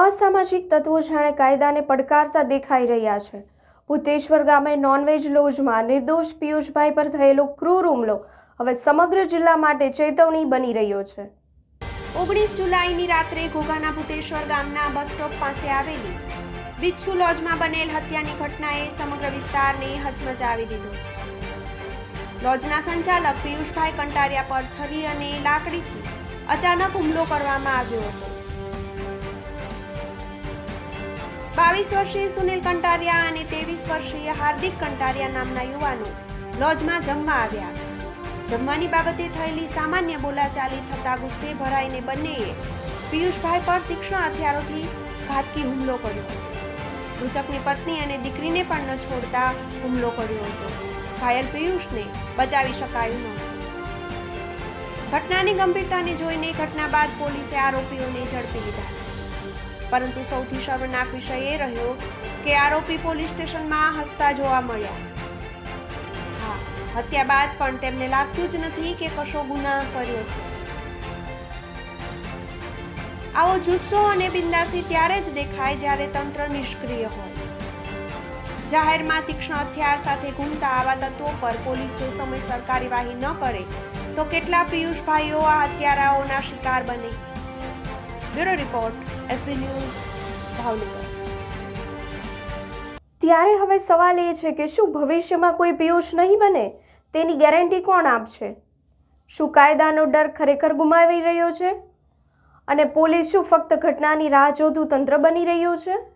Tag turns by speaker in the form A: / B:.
A: અસામાજિક તત્વો જાણે કાયદાને પડકારતા દેખાઈ રહ્યા છે. ભૂતેશ્વર ગામે નોનવેજ લોજમાં નિર્દોષ પિયુષભાઈ પર થયેલો ક્રૂર હુમલો હવે સમગ્ર જિલ્લા માટે ચેતવણી બની રહ્યો છે. ઓગણીસ જુલાઈની રાત્રે ઘોઘાના ભૂતેશ્વર ગામના બસ સ્ટોપ પાસે આવેલી બિચ્છુ લોજમાં બનેલ હત્યાની ઘટનાએ સમગ્ર વિસ્તારને હચમચાવી દીધો છે. લોજના સંચાલક પિયુષભાઈ કંટારિયા પર છરી અને લાકડીથી અચાનક હુમલો કરવામાં આવ્યો હતો. બાવીસ વર્ષીય સુનિલ કંટારિયા અને ત્રેવીસ વર્ષીય હાર્દિક કંટારિયા નામના યુવાનો લોજમાં જમવા આવ્યા. જમવાની બાબતે થયેલી સામાન્ય બોલાચાલી થતા ગુસ્સે ભરાઈને બંનેએ પિયુષભાઈ પર તીક્ષ્ણ હથિયારોથી ઘાતકી હુમલો કર્યો મૃતકની પત્ની અને દીકરીને પણ ન છોડતા હુમલો કર્યો હતો. ઘાયલ પિયુષને બચાવી શકાયું નહોતું ઘટનાની ગંભીરતાને જોઈને ઘટના બાદ પોલીસે આરોપીઓને ઝડપી લીધા છે. પરંતુ સૌથી શર્મનાક વિષય એ રહ્યો કે આરોપી પોલીસ સ્ટેશનમાં હસતા જોવા મળ્યા. હા, હત્યા બાદ પણ તેમને લાગતું જ નથી કે કશો ગુનાહ કર્યો છે. આવો જુસ્સો અને બિંદાસી ત્યારે જ દેખાય જ્યારે તંત્ર નિષ્ક્રિય હોય. જાહેરમાં તીક્ષ્ણ હથિયાર સાથે ઘૂમતા આવા તત્વો પર પોલીસ જો સમયસર કાર્યવાહી ન કરે, તો કેટલા પિયુષ ભાઈઓ આ હત્યારાઓના શિકાર બને? Bureau report SB news Bhavnagar. ત્યારે હવે સવાલ એ છે કે શું ભવિષ્યમાં કોઈ પિયુષ નહીં બને? તેની ગેરંટી કોણ આપશે? શું કાયદાનો ડર ખરેખર ગુમાવી રહ્યો છે? અને પોલીસ શું ફક્ત ઘટનાની રાહ જોતું તંત્ર બની રહ્યું છે?